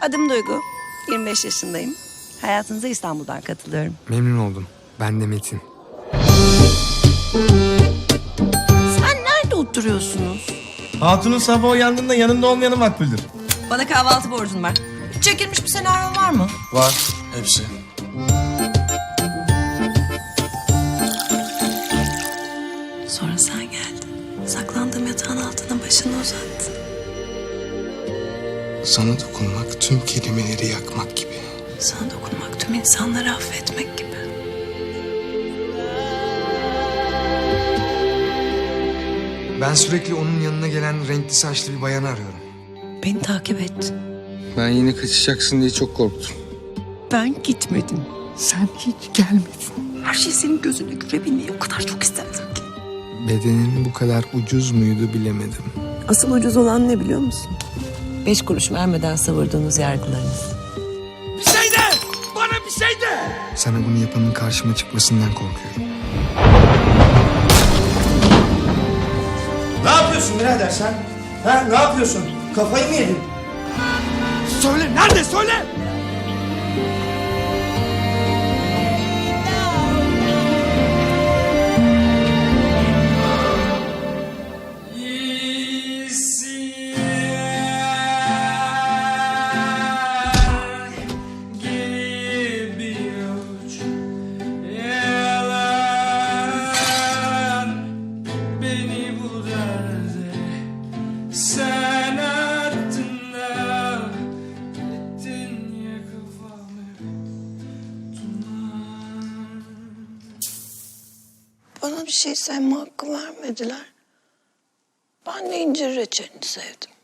Adım Duygu. 25 yaşındayım. Hayatınıza İstanbul'dan katılıyorum. Memnun oldum. Ben de Metin. Sen nerede oturuyorsunuz? Hatunun sabah uyandığında yanında olmayanı makbuldür. Bana kahvaltı borcun var. Çekilmiş bir senaryon var mı? Var. Hepsi. Sonra sen geldin. Saklandığım yatağın altına başını uzattın. Sana dokunmak tüm kelimeleri yakmak gibi. Sana dokunmak tüm insanları affetmek gibi. Ben sürekli onun yanına gelen renkli saçlı bir bayanı arıyorum. Beni takip et. Ben yine kaçacaksın diye çok korktum. Ben gitmedim. Sen hiç gelmedin. Her şey senin gözünde görebilmeyi o kadar çok isterdim ki. Bedenin bu kadar ucuz muydu bilemedim. Asıl ucuz olan ne biliyor musun? Beş kuruş vermeden savurduğunuz yargılarınız. Sana bunu yapanın karşıma çıkmasından korkuyorum. Ne yapıyorsun birader sen? Ha ne yapıyorsun? Kafayı mı yedin? Söyle nerede söyle! Bana bir şey sevme hakkı vermediler. Ben de incir reçelini sevdim.